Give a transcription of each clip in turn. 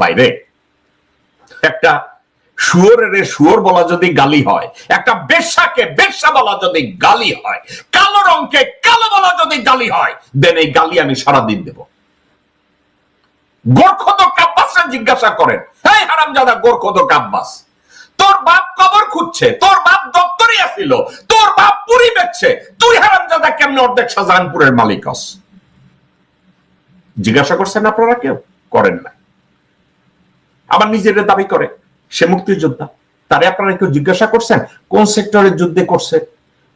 বাইরে। একটা শুয়োরের শুয়োর বলা যদি গালি হয়, একটা বেশ্যাকে বেশ্যা বলা যদি গালি হয়, কালো রঙকে কালো বলা যদি গালি হয় দেন এই গালি আমি সারাদিন দেব। গোর্খদ কাব্বাসরা জিজ্ঞাসা করেন হ্যাঁ হারামজাদা, গোর্খদ কাব্বাস, তোর বাপ কবর খুঁজছে, তোর বাপ দপ্তরে আসিল, তোর বাপ পুরি বেচছে, তুই হারামজাদা কেমনে অর্ধেক শাহজাহানপুরের মালিক হস? জিজ্ঞাসা করছেন আপনারা কেউ? করেন না আবার নিজের দাবি করে। সে মুক্তিযোদ্ধা। তারে আপনারা কেউ জিজ্ঞাসা করছেন? কোন সেক্টরে যুদ্ধে করছে?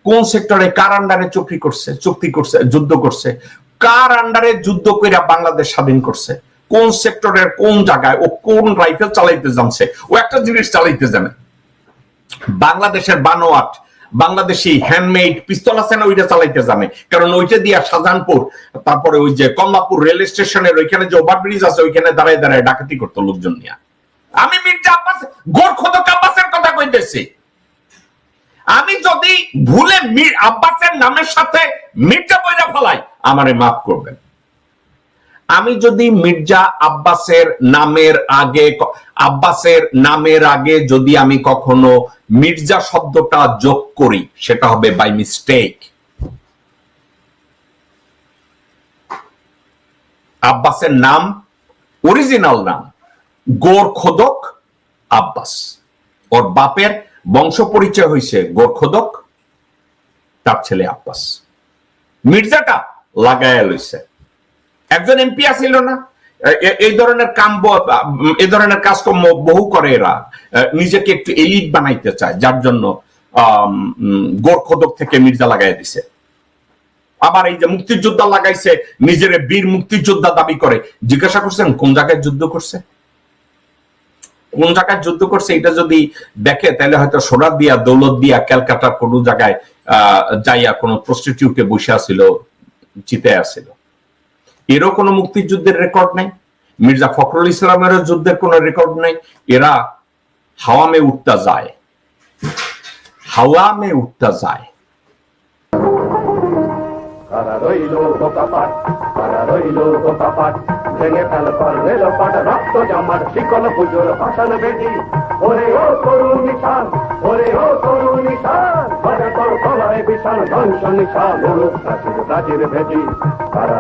কোন সেক্টরে কার আন্ডারে চুক্তি করছে? চুক্তি করছে, যুদ্ধ করছে? কার আন্ডারে যুদ্ধ কইরা বাংলাদেশ স্বাধীন করছে? কোন সেক্টরের কোন জায়গায় ও কোন রাইফেল চালাইতে জানছে? ও একটা জিনিস চালাইতে জানে। বাংলাদেশের বানোয়াট, বাংলাদেশি হ্যান্ডমেড পিস্তল আছে না ওইটা চালাইতে জানে। কারণ ওইটা দিয়া শাহজাহানপুর, তারপরে ওই যে কমলাপুর রেল স্টেশনের ওইখানে যে ওভারব্রিজ আছে, ওইখানে দাঁড়ায় দাঁড়ায় ডাকাতি করতো লোকজন নিয়ে। আমি মির্জা আব্বাস, গোরখদ আব্বাসের কথা কইতেছি। আমি যদি ভুলে মীর আব্বাসের নামের সাথে মির্জা বইরা ফেলাই, আমারে মাফ করবেন। আমি যদি মির্জা আব্বাসের নামের আগে আব্বাসের নামের আগে যদি আমি কখনো মির্জা শব্দটা যোগ করি, সেটা হবে বাই মিস্টেক আব্বাসের নাম অরিজিনাল নাম। গোরখোদক আব্বাস। ওর বাপের বংশ পরিচয় হয়েছে গোরখোদক, তার ছেলে আব্বাস। মির্জাটা লাগায়া লইছে। একজন এমপি আসিল না? এই ধরনের কাম এই ধরনের কাজকর্ম বহু করে এরা। নিজেকে একটু এলিট বানাইতে চায়, যার জন্য গোরখোদক থেকে মির্জা লাগাই দিছে। আবার এই যে মুক্তিযোদ্ধা লাগাইছে, নিজের বীর মুক্তিযোদ্ধা দাবি করে। জিজ্ঞাসা করছেন, কোন জায়গায় যুদ্ধ করছে? কোন জায়গায় যুদ্ধ করছে এটা যদি দেখে, তাহলে হয়তো সোনা দিয়া, দৌলত দিয়া ক্যালকাটার কোন জায়গায়, আহ, যাইয়া কোনো প্রস্টিটিউটে বসে আসিল জিতে আসিল এরও কোনো মুক্তিযুদ্ধের রেকর্ড নাই। মির্জা ফখরুল ইসলামেরও যুদ্ধের কোনো রেকর্ড নাই। এরা হাওয়ামে উঠতা যায়। হাওয়ামে উঠতা যায়। কারা রইল বোকাপাট কারা রইল বোকাপাট ভেঙে ফেল কর রেল পাট রক্ত জমার শিকল পুজোর ভাষণ বেটি ওরে ও তরুণ নিশান, ওরে ও তরুণ নিশান তোর গলায় বিশাল ধ্বংস নিশান রাজির ভেটি। কারা